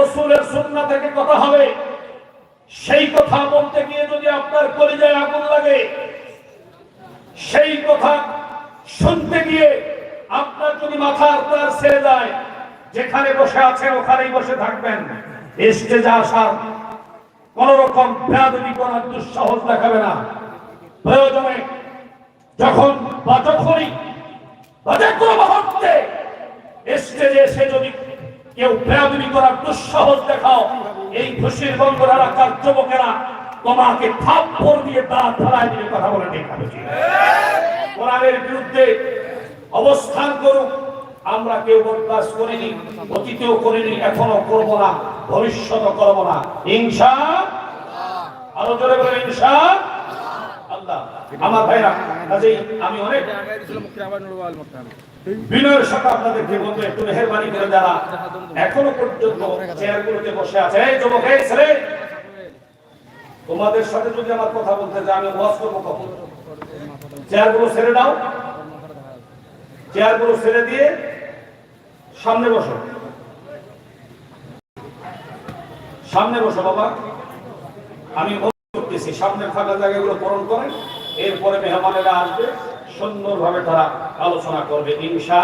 রসুলের সুন্না থেকে কথা হবে। সেই কথা বলতে গিয়ে যদি আপনার কলিজায় আগুন লাগে, সেই কথা শুনতে গিয়ে আপনার যদি মাথার তার ছেড়ে যায়, যেখানে বসে আছেন ওখানেই বসে থাকবেন। স্টেজে আসার। কোন রকম বেয়াদবি করার দুঃসাহস দেখাবে না। প্রয়োজনে যখন বা যখনই বা যে কোনো মুহূর্তে স্টেজে এসে যদি কেউ বেয়াদবি করার দুঃসাহস দেখাও। এই খুশির বন্ধ এলাকার যুবকেরা তোমাকে থাপ্পড় দিয়ে দাঁত ফেলায় দিয়ে কথা বলে কোরআনের বিরুদ্ধে অবস্থান করুক। আমরা কেউ বরদাস করিনি, অতীতেও করিনি এখনও করব না ভবিষ্যৎ করব না। হিংসা আরও জোরে বলে হিংসা আল্লাহ। আমার ভাইরা, কাজেই আমি অনেক বিনয়ের সাথে একটু মেহরবানি করে যারা এখনও পর্যন্ত বসে আছে। এই যুবক, এই ছেলে! তোমাদের সাথে যদি আমার কথা বলতে আমি ওয়াজ করব কখন? ছেড়ে দাও। ছেড়ে দিয়ে সামনে বসো। সামনে বসো, বাবা। আমি অনুরোধ করতেছি সামনে ফাঁকা জায়গাগুলো পূরণ করে এরপরে মেহমানেরা আসবে। সুন্দরভাবে তারা আলোচনা করবে ইনশা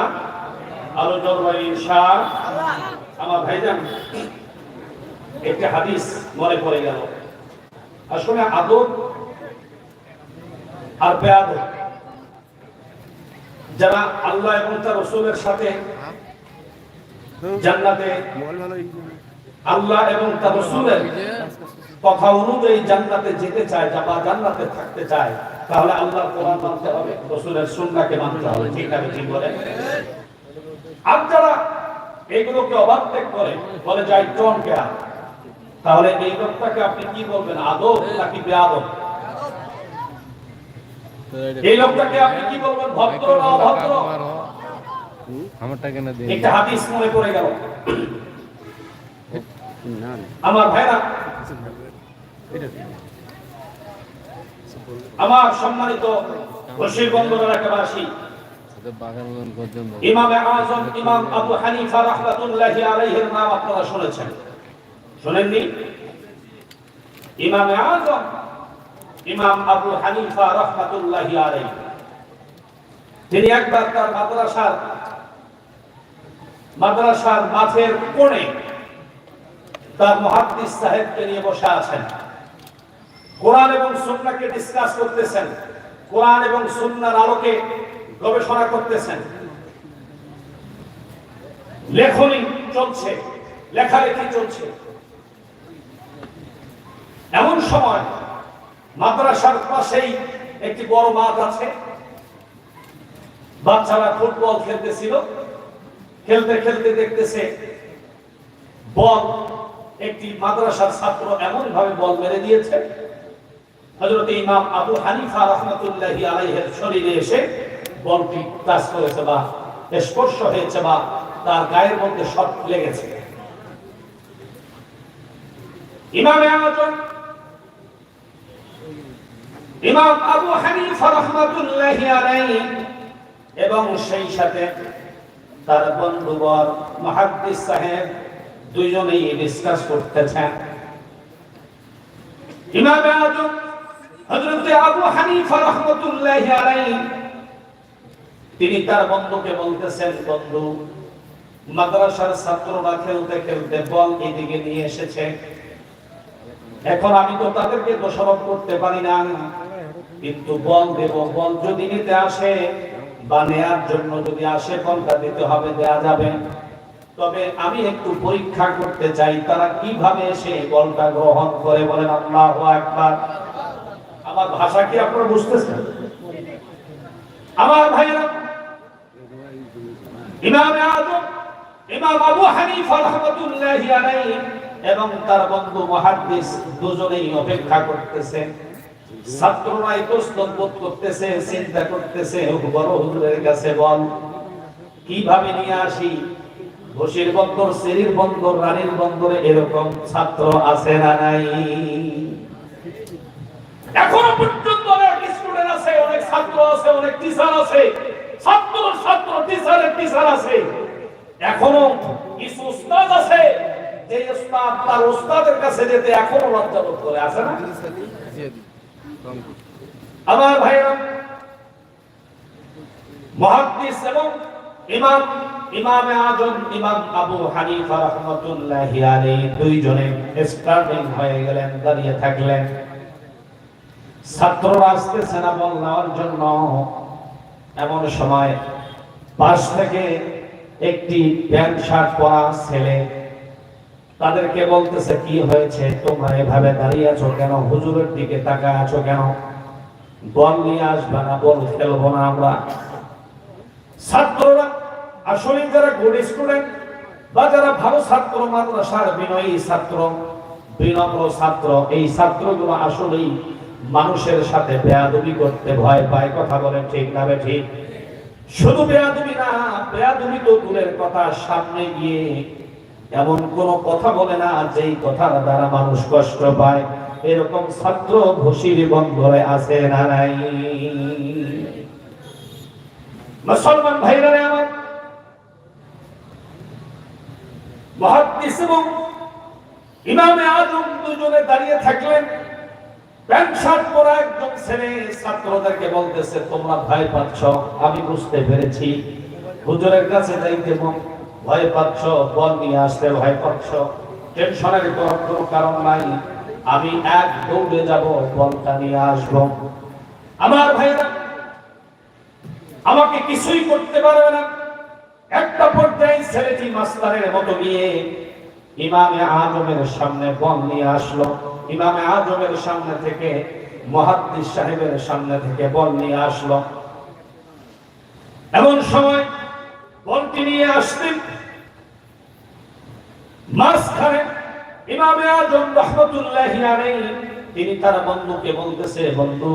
আলোচনা করবে ইনশা আমার ভাইজান একটি হাদিস মনে পড়ে গেল। আসলে আদর আর বেয়াদব যারা আল্লাহ এবং তার রসুলের সাথে জান্নাতে আল্লাহ এবং তার রসুলের কথা অনুযায়ী জান্নাতে যেতে চায় বা জান্নাতে থাকতে চায় তাহলে আল্লাহর কোরআন মানতে হবে রসুলের সুন্নাহকে মানতে হবে ঠিক আছে ঠিক বলে? আর যারা এইগুলোকে অবাধ্য করে বলে যাই টন কে তাহলে এই লোকটাকে আপনি কি বলবেন আদব নাকি বেআদব এই লোকটাকে আপনি কি বলবেন ভদ্র না অভদ্র? আমারটা কেন দিন একটা হাদিস মনে পড়ে গেল। আমার ভাইরা আমার সম্মানিত এলাকাবাসী তিনি একবার তার মাদ্রাসার মাদ্রাসার মাঠের কোণে তার মুহাদ্দিস সাহেবকে নিয়ে বসে আছেন। কোরআন এবং সুন্নাহকে ডিসকাস করতেছেন। কোরআন এবং সুন্নাহর আলোকে গবেষণা করতেছেন। লেখনী চলছে, লেখালেখি চলছে। এমন সময় মাদ্রাসার পাশেই একটি বড় মাঠ আছে। বাচ্চারা ফুটবল খেলতেছিল। খেলতে খেলতে দেখতেছে বল, একটি মাদ্রাসার ছাত্র এমন ভাবে বল মেরে দিয়েছে। ইমাম আবু হানিফা শরীরে এসে বলটি টাচ করেছে বা স্পর্শ হয়েছে বা তার গায়ের মধ্যে শট ইমাম আবু হানিফা আলাইহি এবং সেই সাথে তার বন্ধুবর মুহাদ্দিস সাহেব দুইজনেই ডিসকাস করতেছেন। ইমাম আজম হযরত আবু হানিফা রাহমাতুল্লাহি তিনি তার বন্ধুকে বলতেছেন, বন্ধু, মাদ্রাসার ছাত্ররা খেলতে খেলতে বল এদিকে নিয়ে এসেছে। এখন আমি তো তাদেরকে দোষারোপ করতে পারি না। কিন্তু বল দেব, বল যদি নিতে আসে, বা নেয়ার জন্য যদি আসে, বলটা দিতে হবে, দেয়া যাবে। তবে আমি একটু পরীক্ষা করতে চাই, তারা কীভাবে এসে বলটা গ্রহণ করে বলেন, আল্লাহু আকবার। আমার ভাষা কি আপনারা বুঝতেছেন? আমার ভাইরা ইমাম আজম ইমাম আবু হানিফা রাহমাতুল্লাহি আলাইহি এবং তার বন্ধু মুহাদ্দিস দুজনেই অপেক্ষা করতেছে। ছাত্ররা ইতস্তত বোধ করতেছে, চিন্তা করতেছে বড় হুজুরের কাছে বল, কীভাবে নিয়ে আসি? ঘোষের বন্দর সেরির বন্দর, রানীর বন্দরে এরকম ছাত্র আছে না নাই? এখনও পর্যন্ত অনেক স্টুডেন্ট আছে, অনেক ছাত্র আছে, অনেক টিচার আছে। ছাত্র ছাত্র টিচারের টিচার আছে। এখনও কিছু উস্তাদ আছে, যে উস্তাদ তার উস্তাদের কাছে যেতে এখনও লজ্জা বোধ করে, আছে না? আমার ভাইরা মহাদ্দিস এবং ইমাম, ইমামে আজম, ইমাম আবু হানিফা রাহমাতুল্লাহি আলাইহি, দুইজনে স্টার্টিং হয়ে গেলেন, দাঁড়িয়ে থাকলেন। ছাত্ররা আসতেছে না বল নেওয়ার জন্য এমন সময় পাশ থেকে একটি প্যান্ট শার্ট পরা ছেলে তাদেরকে বলতেছে, কি হয়েছে? তোমরা এভাবে দাঁড়িয়ে আছো কেন? হুজুরের দিকে তাকায় আছো কেন? বল নিয়ে আসবে না, বল খেলব না আমরা। ছাত্ররা আসলে যারা গুড স্টুডেন্ট বা যারা ভালো ছাত্র, মাদ্রাসার বিনয়ী ছাত্র, বিনম্র ছাত্র, এই ছাত্রগুলো আসলেই মানুষের সাথে বেয়াদবি করতে ভয় পায়, কথা বলেন ঠিক না ঠিক? শুধু বেয়াদবি না, বেয়াদবি তো দূরের কথা, সামনে গিয়ে এমন কোন কথা বলে না, যেই কথার দ্বারা মানুষ কষ্ট পায়। এরকম ছাত্র ঘুষির বন্ধরে আছে না নাই? মুসলমান ভাইরা আমার। মহাদ্দিস এবং ইমামে আজম দুজনে দাঁড়িয়ে থাকলেন। আমি নিয়ে এক দৌড়ে যাব, বলটা নিয়ে আসব। আমার ভাইরা, আমাকে কিছুই করতে পারবে না। একটা পর্যায়ে ছেলেটি মাস্টারের মতো গিয়ে ইমামে আজমের সামনে বল নিয়ে আসলো। ইমামে আজমের সামনে থেকে, মহাদ্দিস সাহেবের সামনে থেকে বল নিয়ে আসলো। এমন সময় বলটি নিয়ে আসতেন। মাঝখানে ইমামে আজম রহমতুল্লাহ তিনি তার বন্ধুকে বলতেছে, বন্ধু,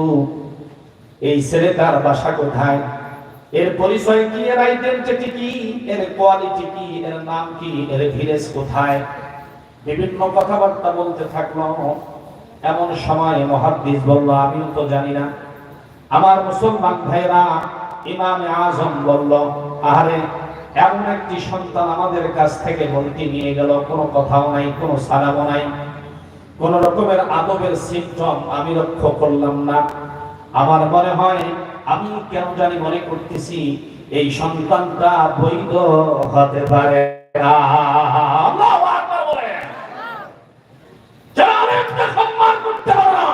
এই ছেলেটার বাসা কোথায়? এর পরিচয় কি? এর আইডেন্টিটি কি? এর কোয়ালিটি কি? এর নাম কি? এর ভিলেজ কোথায়? বিভিন্ন কথাবার্তা বলতে থাকল এমন সময় মহাদ্দিস বলল, আমিও তো জানি না। আমার মুসলমান ভাইরা ইমামে আজম বলল, আহারে, এমন একটি সন্তান আমাদের কাছ থেকে বলতে নিয়ে গেল। কোনো কথাও নাই, কোনো সালামও নাই। কোন রকমের আদবের সিমটম আমি লক্ষ্য করলাম না। আমার মনে হয়, আমি কেন জানি মনে করতেছি, এই সন্তানটা বৈধ হতে পারে না। আল্লাহু আকবার বলেন। যারা আলেমদের সম্মান করতে পারে না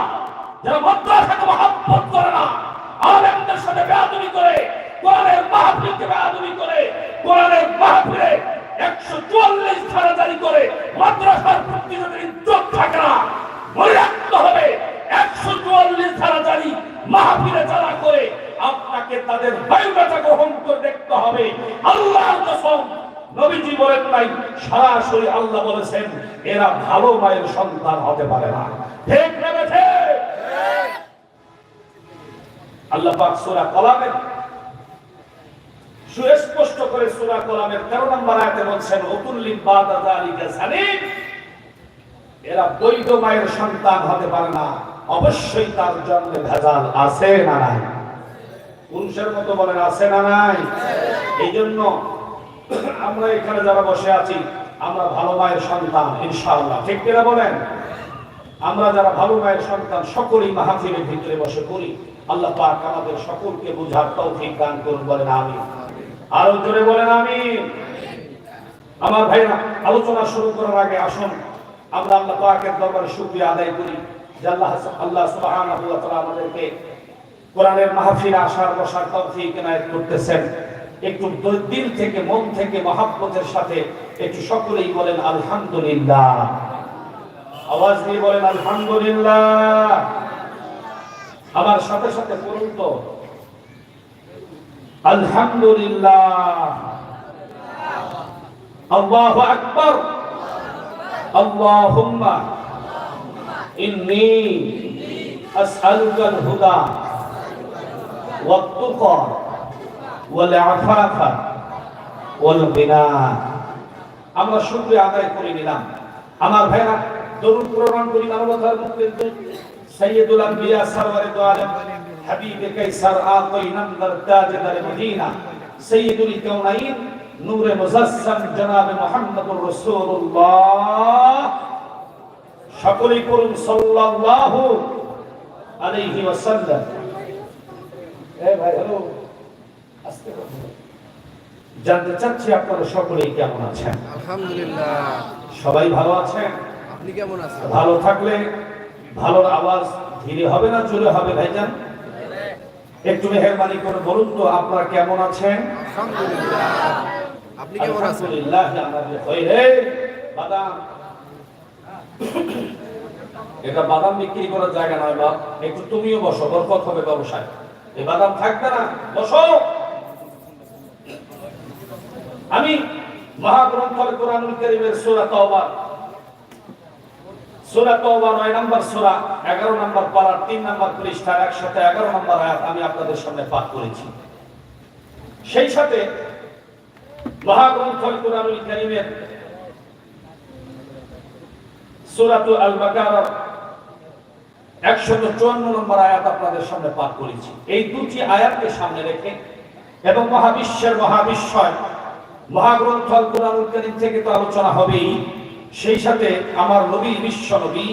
যারা মাদ্রাসাকে মহাব্বত করে না, আলেমদের সাথে বেয়াদবি করে, কোরআনের মাহফিলকে বেয়াদবি করে, কোরআনের মাহফিলে একশো চুয়াল্লিশ ধারা জারি করে, মাদ্রাসার প্রতি ইজ্জত থাকে না। মনে হবে, একশো চুয়াল্লিশ ধারা জারি মাহফিলে যারা করে, আপনাকে তাদের বায়ুটাটা গ্রহণ করে দেখতে হবে। আল্লাহর কসম, নবীজি বলেন নাই, সরাসরি আল্লাহ বলেছেন, এরা ভালো মায়ের সন্তান হতে পারে না। ঠিক আল্লাহ পাক কলামের সুস্পষ্ট করে সূরা কলামের 13 নম্বর বলছেন এরা বৈধ মায়ের সন্তান হতে পারে না। অবশ্যই তার জন্মে ভেজাল আছে না নাই। পুরুষের মতো বলেন, আছে না নাই? এই জন্য আমরা এখানে যারা বসে আছি, আমরা ভালো মায়ের সন্তান, ইনশাআল্লাহ। ঠিক কিনা বলেন? আমরা যারা ভালো মায়ের সন্তান, সকলেই মাহফিলের ভিতরে বসে করি আল্লাহ পাক আমাদের সকলকে বুঝার তৌফিক দান করুন, বলেন আমি আরও জোরে বলেন আমি আমার ভাইরা, আলোচনা শুরু করার আগে আসুন। আমরা আল্লাহ পাকের দরবারে শুকরিয়া আদায় করি যে আল্লাহ আল্লাহ সুবহানাহু ওয়া তাআলা আমাদেরকে কোরআনের মাহফিলে আসার বসার তৌফিক এনায়েত করতেছেন। একটু দিল থেকে, মন থেকে মহাব্বতের সাথে একটু সকলেই বলেন আলহামদুলিল্লাহ। আওয়াজ দিয়ে বলেন আলহামদুলিল্লাহ। আমার সাথে সাথে পড়ুন তো, আলহামদুলিল্লাহ। আকবর আকবার। আল্লাহুম্মা। ইন্নী আসআলুকাল হুদা ওয়াত তুকা ওয়াল আফাফা ওয়াল গিনা। আমরা শুকরিয়া আদায় করে নিলাম। আমার ভাইরা, দরুদ প্রণাম করি, মানবতার মুক্তির জন্য। সৈয়দুল আম্বিয়া সরওয়ারে দো আলম হাবিব কাইসার আতই নন্দর তাজদার মদিনা সৈয়দুল কাউনাইন নূরে মুজাসসাম জনাবে মুহাম্মদুর রাসূলুল্লাহ। সকলেই করুন সাল্লাল্লাহু আলাইহি ওয়াসাল্লাম। এ ভাই হ্যালো আস্তে জানতে চাচ্ছি আপনারা সকলেই কেমন আছেন? আলহামদুলিল্লাহ। সবাই ভালো আছেন? আপনি কেমন আছেন? ভালো থাকলে ভালোর আওয়াজ ধীরে হবে না জোরে হবে ভাইজান? একটু মেহরবানি করে বলুন তো আপনারা কেমন আছেন? আপনি কেমন আছেন? আলহামদুলিল্লাহ আমাদের খৈরে বাদাম। এটা বাদাম বিক্রি করার জায়গা নয় বাপ একটু তুমিও বসো বরকত হবে ব্যবসায় এই বাদাম থাকবে না বসো। আমি মহাগ্রন্থ কোরআনুল কারীমের সূরা তওবা সূরা তওবা 9 নম্বর সূরা 11 নম্বর পারার 3 নম্বর পৃষ্ঠার 111 নম্বর আয়াত আমি আপনাদের সামনে পাঠ করেছি। সেই সাথে মহাগ্রন্থ কারীমের আল বাকারার 154 নম্বর আয়াত আপনাদের সামনে পাঠ করেছি। এই দুটি আয়াতকে সামনে রেখে এবং মহাবিশ্বের মহাবিশ্বয় মহাগ্রন্থ কোরআনুল কারীম থেকে তো আলোচনা হবেই। সেই সাথে আমার নবী, বিশ্ব নবী,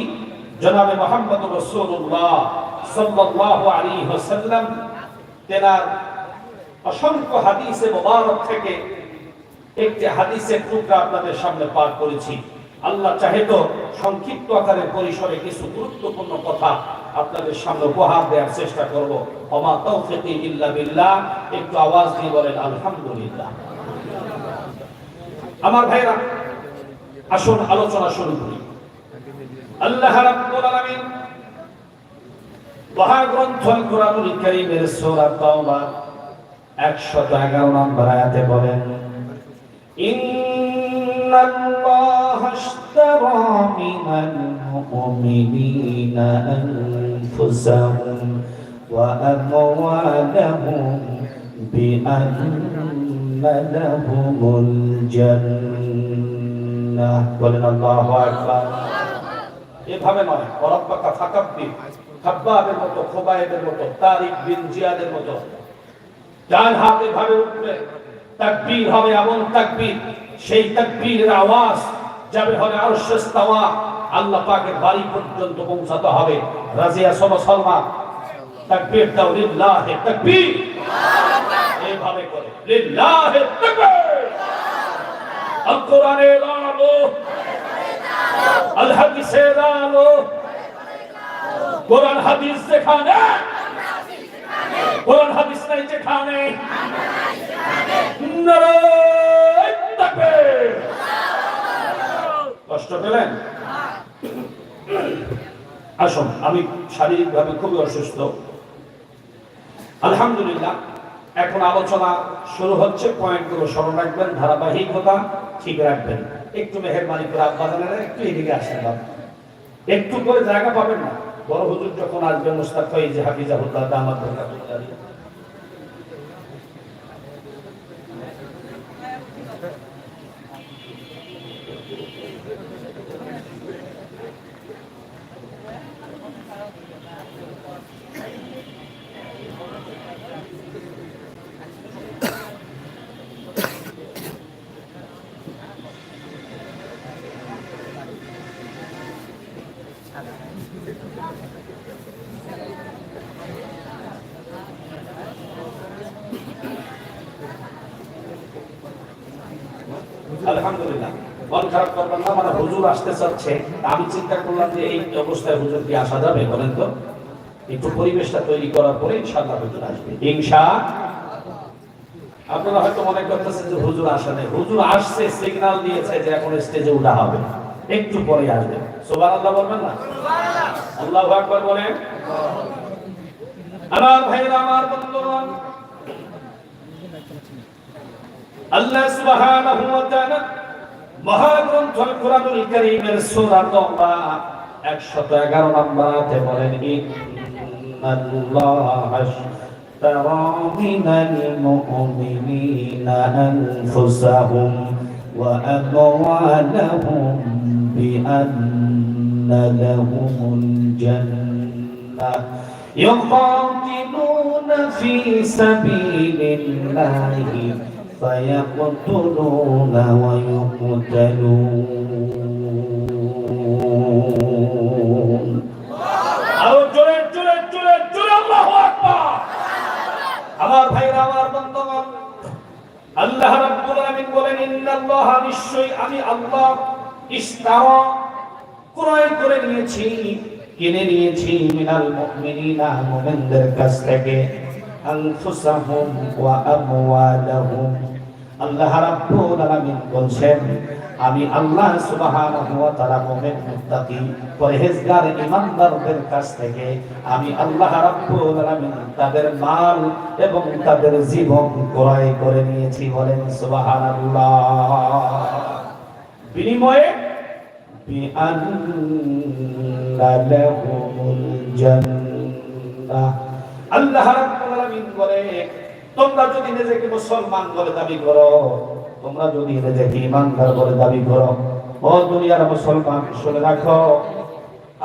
জনাবে মোহাম্মদ রাসূলুল্লাহ সাল্লাল্লাহু আলাইহি ওয়াসাল্লাম, তেনার অসংখ্য হাদিসে মোবারক থেকে একটি হাদিসের টুকরা আপনাদের সামনে করেছি। আল্লাহ চাহে তো সংক্ষিপ্ত আকারে পরিসরে কিছু গুরুত্বপূর্ণ কথা আপনাদের সামনে উপহার দেওয়ার চেষ্টা করব। অমা ইল্লা একটু আওয়াজ দিয়ে বলেন, আলহামদুলিল্লাহ। আমার ভাইরা আসুন, আলোচনা শুরু করি। আল্লাহ রাব্বুল আলামিন মহাগ্রন্থ কোরআনুল কারীমের সূরা তাওবা 111 নম্বর আয়াতে বলেন, ইন্নাল্লাহা আশতারা মিনাল মুমিনিনা আলহামদুলিল্লাহ বলেন আল্লাহু এভাবে নয় ডান হাতে ভাবে উঠবে তাকবীর হবে এমন তাকবীর, সেই তাকবীরের আওয়াজ যাবে হবে আল্লাহ পাকের বাড়ি পর্যন্ত পৌঁছাতে হবে। রাজিয়া সব সলমা, তাকবীর দাও লিল্লাহে তাকবীর। এইভাবে করে, লিল্লাহে আল কোরআনের আলো আল হাদিসের আলো কোরআন হাদিস যেখানে, কোরআন হাদিস নাই যেখানে। কষ্ট পেলেন? আসুন, আমি শারীরিকভাবে খুবই অসুস্থ। আলহামদুলিল্লাহ। এখন আলোচনা শুরু হচ্ছে, পয়েন্টগুলো স্মরণ রাখবেন, ধারাবাহিকতা ঠিক রাখবেন। একটু মেহরবানি করে আব্বাজানেরা একটু এদিকে আসতে বাবা। একটু করে জায়গা পাবেন না। বড় হুজুর যখন আসবেন মুস্তাক যে হাফিজাহুল্লাহ দামাত আলহামদুলিল্লাহ। মন খারাপ করবেন না মানে হুজুর আসতে চাচ্ছে। আমি চিন্তা করলাম যে এই অবস্থায় হুজুর কি আসা যাবে বলেন তো? একটু পরিবেশটা তৈরি করার পরে ইনশাআল্লাহ হুজুর আসবে। ইনশা আপনারা হয়তো মনে করতেছেন যে হুজুর আসে নাই। হুজুর আসছে সিগন্যাল দিয়েছে যে এখন স্টেজে উঠা হবে। একটু পরে আসবে। সুবহানাল্লাহ বলবেন না? আল্লাহু আকবার বলেন। আমার ভাইরা আমার বন্ধুগণ, আল্লাহ সুবহানাহু ওয়া তাআলা মহাগ্রন্থ আল কোরআনুল কারীমের সূরা তাওবা 111 নম্বর আয়াতে বলেন ইন্নাল্লাহ আশতারা মিনাল মুমিনিনা আনফুসাহুম ওয়া আমওয়ালাহুম বিআন্না লাহুমুল জান্নাহ يقاتلون في سبيل الله فيقتلون ويقتلون আরো জোরে জোরে জোরে জোরে আল্লাহু আকবার আমার ভাইরা আমার বন্ধুগণ আল্লাহ রাব্বুল আলামিন বলেন ইন্নাল্লাহ নিশ্চয়ই আমি আল্লাহ ইস্তারা ক্রয় করে নিয়েছি কিনে নিয়েছি মিনাল মুমিনিনা মুমিনদের কাছ থেকে আনফুসাহুম ওয়া আমওয়ালাহুম আল্লাহ রাব্বুল আলামিন বলছেন, আমি আল্লাহ সুবহানাহু ওয়া তাআলা মুমিন, মুত্তাকি, পরহেজগার, ঈমানদারদের কাছ থেকে আমি আল্লাহ তাদের মাল এবং তাদের জীবন ক্রয় করে নিয়েছি বলেন সুবহানাল্লাহ। বিনিময়ে, বিআন্না লাহুমুল জান্নাহ। আল্লাহ রাব্বুল তোমরা যদি নিজেকে মুসলমান বলে দাবি করো, তোমরা যদি নিজেকে ইমানদার বলে দাবি করো, ও দুনিয়ার মুসলমান, শুনে রাখো,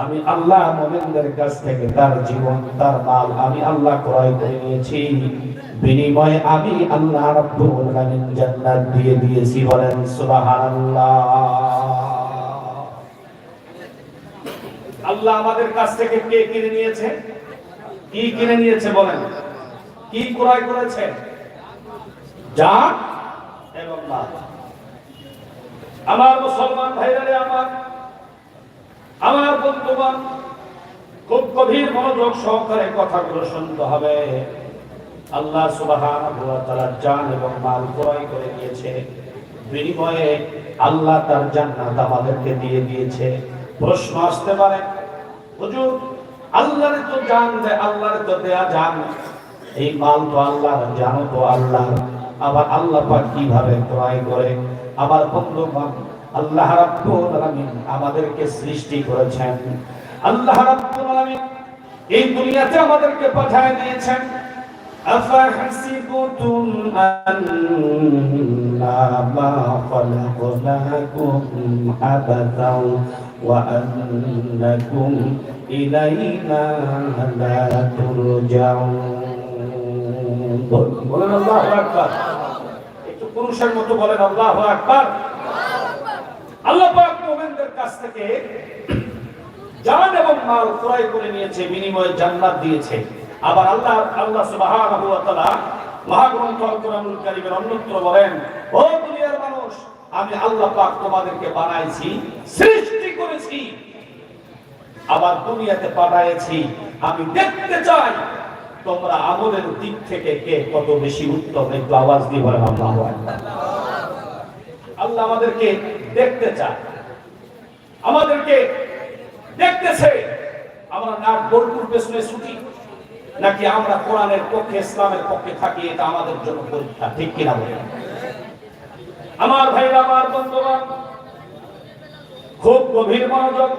আমি আল্লাহ মোমেনদের কাছ থেকে তার জীবন, তার মাল আমি আল্লাহ ক্রয় করে নিয়েছি। বিনিময়ে আমি আল্লাহ রাব্বুল আলামিন জান্নাত দিয়ে দিয়েছি বলেন সুবহানাল্লাহ। আল্লাহ আমাদের কাছ থেকে কে কিনে নিয়েছে? কি কিনে নিয়েছে বলেন? কি ক্রয় করেছেন? জান এবং মাল। আমার মুসলমান ভাইরা রে আমার আমার বন্ধুবান খুব গভীর মনোযোগ সহকারে কথাগুলো শুনতে হবে। আল্লাহ সুবহানাহু ওয়া তাআলা জান এবং মাল ক্রয় করে দিয়েছে। বিনিময়ে আল্লাহ তার জান্নাত আমাদেরকে দিয়ে দিয়েছে। প্রশ্ন আসতে পারে, হুজুর, আল্লাহর তো জান দেয় আল্লাহর তো দেয়া জান। এই মাল তো আল্লাহর জানো তো আল্লাহ আবার আল্লাহ পাক কিভাবে ক্রয় করে আবার বন্ধুবান আল্লাহ রাব্বুল আলামিন আমাদেরকে সৃষ্টি করেছেন আল্লাহ রাব্বুল আলামিন এই দুনিয়াতে আমাদেরকে পাঠিয়ে দিয়েছেন أفحسبتم أنما خلقناكم عبثا وأنكم إلينا لا ترجعون বলেন আল্লাহু আকবার। একটু পুরুষের মতো বলেন আল্লাহু আকবার। আল্লাহ পাক মুমিনদের কাছ থেকে জান এবং মাল ক্রয় করে নিয়েছে, বিনিময়ে জান্নাত দিয়েছে। আবার আল্লাহ আল্লাহ সুবহানাহু ওয়া তাআলা মহাগ্রন্থ আল কোরআনুল কারীমের অন্যত্র বলেন, ও দুনিয়ার মানুষ, আমি আল্লাহ পাক তোমাদেরকে বানাইছি, সৃষ্টি করেছি, আবার দুনিয়াতে পাঠাইছি। আমি দেখতে চাই তোমরা আমলের দিক থেকে কে কত বেশি উত্তম? একটু আওয়াজ দিয়ে বলেন, আল্লাহু আল্লাহ আমাদেরকে দেখতে চায়। আমাদেরকে দেখতেছে। আমরা নাক বোলপুর পেছনে ছুটি। নাকি আমরা কোরআনের পক্ষে, ইসলামের পক্ষে থাকি, এটা আমাদের জন্য পরীক্ষা, ঠিক কিনা বলেন? আমার ভাইরা, আমার বন্ধুগণ, খুব গভীর মনোযোগ।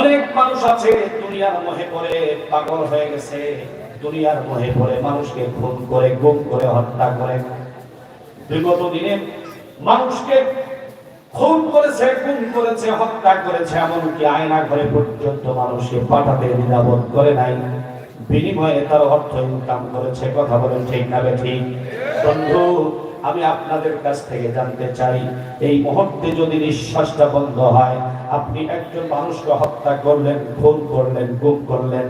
অনেক মানুষ আছে দুনিয়ার মোহে পড়ে পাগল হয়ে গেছে। দুনিয়ার মোহে পড়ে মানুষকে খুন করে, গুম করে, হত্যা করে। বিগত দিনে মানুষকে খুন করেছে খুন করেছে, হত্যা করেছে, এমনকি আয়না ঘরে পর্যন্ত মানুষকে পাঠাতে দ্বিধাবোধ করে নাই। বিনিময়ে তার অর্থ ইনকাম করেছে, কথা বলেন ঠিক না ঠিক? বন্ধু, আমি আপনাদের কাছ থেকে জানতে চাই, এই মুহূর্তে যদি নিঃশ্বাসটা বন্ধ হয় আপনি একজন মানুষকে হত্যা করলেন, খুন করলেন, গুম করলেন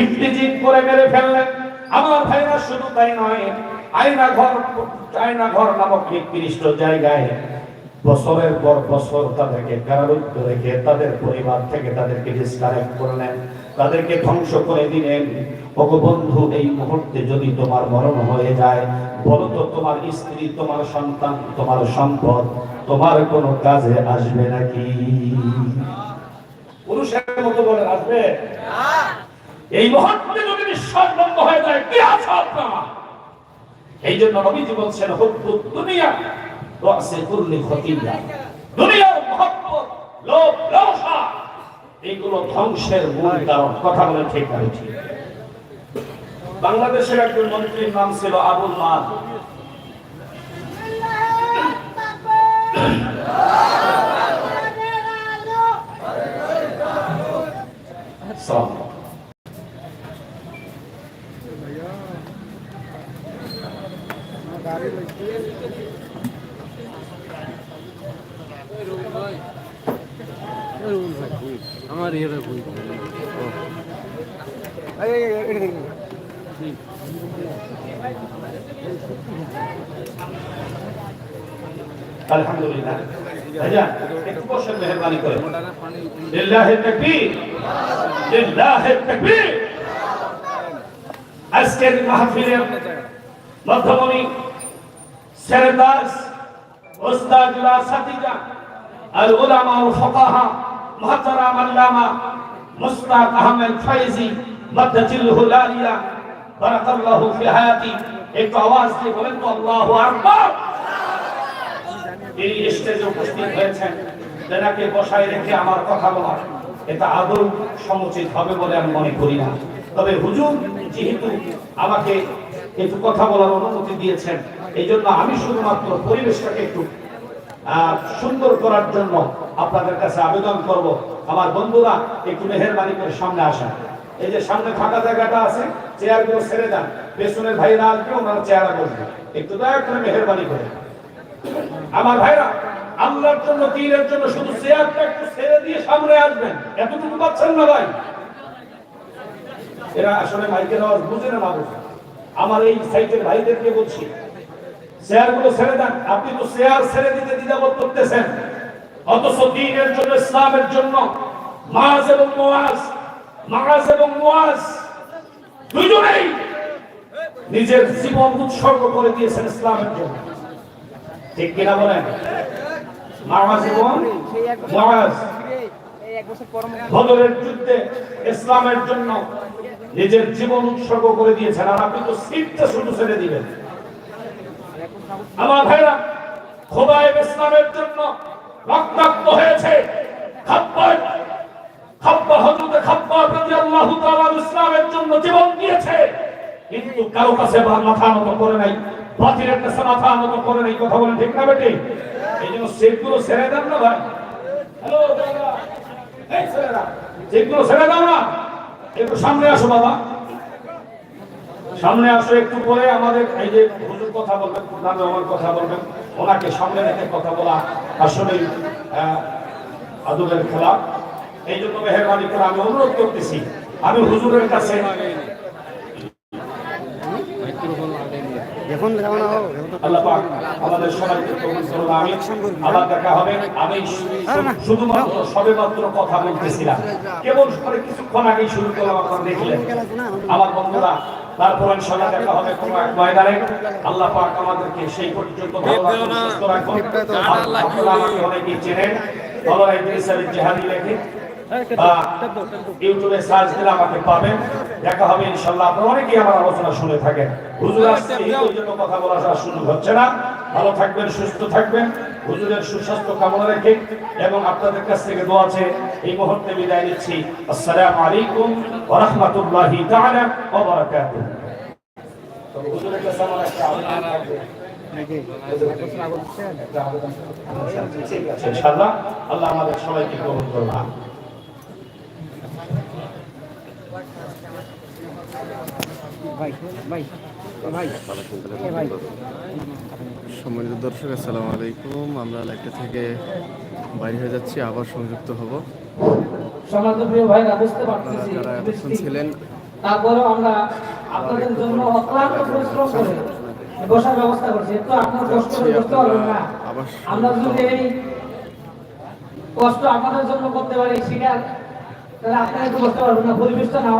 ইফতিজিং করে মেরে ফেললেন। আমার ভাইরা শুধু তাই নয় আয়না ঘর আয়না ঘর নামক নিকৃষ্ট জায়গায় বছরের পর বছর তাদেরকে কারারুদ্ধ রেখে তাদের পরিবার থেকে তাদেরকে ডিসকানেক্ট করলেন তাদেরকে ধ্বংস করে দিলেন। বন্ধু, এই মুহূর্তে যদি তোমার মরণ হয়ে যায়, বলো তো তোমার স্ত্রী, তোমার সন্তান, তোমার সম্পদ, তোমার কোনো কাজে আসবে নাকি? পুরুষের মতো বলে আসবে? এই মুহূর্তে যদি হয়ে যায়, কি এই জন্য নবীজি বলছেন হুব্বুদ দুনিয়া কুল্লি দুনিয়ার এগুলো ধ্বংসের মূল কারণ। কথা বলে ঠিক আছে ঠিক। বাংলাদেশের একজন মন্ত্রীর নাম ছিল আবুল মাল। সালাম আমার ইয়ে বই আলহামদুলিল্লাহ ভাইজান একটু বসেন মেহরবানি করে লিল্লাহি তাকবীর লিল্লাহি তাকবীর আজকের মাহফিলের মধ্যমণি সেরেদাস ওস্তাদুল্লাহ সাতিজা আল উলামা ওয়াল ফুকাহা মুহতারাম আল্লামা মুস্তাক আহমেদ ফাইজি মদ্দাজিল হুলালিয়া বারাকাল্লাহু ফি হায়াতি। একটু আওয়াজ দিয়ে বলেন তো, আল্লাহু আকবার! এই স্টেজে উপস্থিত হয়েছেন। তেনাকে বসায় রেখে আমার কথা বলা। এটা আদৌ সমুচিত হবে বলে আমি মনে করি না। তবে হুজুর, যেহেতু আমাকে একটু কথা বলার অনুমতি দিয়েছেন এই জন্য আমি শুধুমাত্র পরিবেশটাকে একটু সুন্দর করার জন্য আপনাদের কাছে আবেদন করব। আমার বন্ধুরা, একটু মেহরবানি করে সামনে আসেন। এই যে সামনে ফাঁকা জায়গাটা আছে, চেয়ারগুলো ছেড়ে দেন। পেছনের ভাইরা আসবে, ওনারা চেয়ারে বসবে একটু দয়া করে মেহরবানি করে আমার ভাইরা, আল্লাহর জন্য, দিনের জন্য শুধু চেয়ারটা একটু ছেড়ে দিয়ে সামনে আসবেন। এতটুকু পাচ্ছেন না ভাই? এরা আসলে মাইকের আওয়াজ বুঝে না বুঝে আমার এই সাইটের ভাইদেরকে বলছি চেয়ারগুলো ছেড়ে দেন। আপনি তো চেয়ার ছেড়ে দিতে দ্বিধাবোধ করতেছেন। অথচ দিনের জন্য, ইসলামের জন্য মাজ এবং মোয়াজ মাজ এবং মোয়াজ দুজনেই নিজের জীবন উৎসর্গ করে দিয়েছেন ইসলামের জন্য। ঠিক কিনা বলেন? মাওয়াজ এবং মুআজ বদরের যুদ্ধে ইসলামের জন্য নিজের জীবন উৎসর্গ করে দিয়েছেন আর আপনি তো সিটটা শুধু ছেড়ে দিবেন। আমার ভাইরা খোদায়েব ইসলামের জন্য রক্তাক্ত হয়েছে। খাব্বা হযরত খাব্বাব রাদিয়াল্লাহু তাআলা ইসলামের জন্য জীবন দিয়েছে। কিন্তু কারও কাছে মাথা নত করে নাই, বাতিলের কাছে মাথা নত করে নাই, কথা বলেন ঠিক না বেটি? এই জন্য সেগুলো ছেড়ে দেন না ভাই। হ্যালো, দাদা। এই ছেলেরা দাও না। একটু সামনে আসো বাবা। সামনে আসো, একটু পরে আমাদের এই যে হুজুর কথা বলবেন, প্রধান আমার কথা বলবেন, ওনাকে সামনে রেখে কথা বলা আসলে আদবের খেলা। এই জন্য মেহরবানি করে আমি অনুরোধ করতেছি। আমি হুজুরের কাছে আল্লাহ আমাদের সবাইকে আবার দেখা হবে। আমি শুধুমাত্র সবেমাত্র কথা বলতেছিলাম। কেবল করে কিছুক্ষণ আগেই শুরু করলাম আপনারা দেখলেন। আমার বন্ধুরা তারপর ইনশাআল্লাহ দেখা হবে কোনো এক ময়দানে। আল্লাহ পাক আমাদেরকে সেই পর্যন্ত ভালো রাখুন, সুস্থ রাখুন। আর আমাকে অনেকেই চেনেন। ভালো ইদ্রিস আলী জেহাদি লেখে বা ইউটিউবে সার্চ দিলে আমাকে পাবেন। দেখা হবে ইনশাআল্লাহ। আপনারা অনেকেই আমার আলোচনা শুনে থাকেন। হুজুর আসছে এই জন্য কথা বলার আর সুযোগ হচ্ছে না। ভালো থাকবেন সুস্থ থাকবেন। হুজুরের সুস্বাস্থ্য কামনা রেখে এবং আপনাদের কাছ থেকে দোয়া আছে এই মুহূর্তে বিদায় নিচ্ছি। আসসালামু আলাইকুম ওয়া রাহমাতুল্লাহি তাআলা ওয়া বারাকাতুহু তবে হুজুরের কাছে আমার একটা আবেদন থাকবে। একটা আবেদন। থাকবে। ঠিক আছে ইনশাআল্লাহ। আল্লাহ আমাদের সবাইকে কবুল করুন। ভাই ভাই ভাই। সম্মানিত দর্শক আসসালামু আলাইকুম। আমরা লাইভটা থেকে বাইরে হয়ে যাচ্ছি আবার সংযুক্ত হব। সমাজ প্রিয় ভাইরা বুঝতে পারতেছি যারা এতক্ষণ ছিলেন। তারপরেও আমরা আপনাদের জন্য অক্লান্ত পরিশ্রম করে বসার ব্যবস্থা করছি। একটু আপনার কষ্ট করে বুঝতে পারবেন না। আবার আমরা যদি এই কষ্ট আপনাদের জন্য করতে পারি শিকার তাহলে আপনারা একটু বুঝতে পারবেন না পরিবেশটা না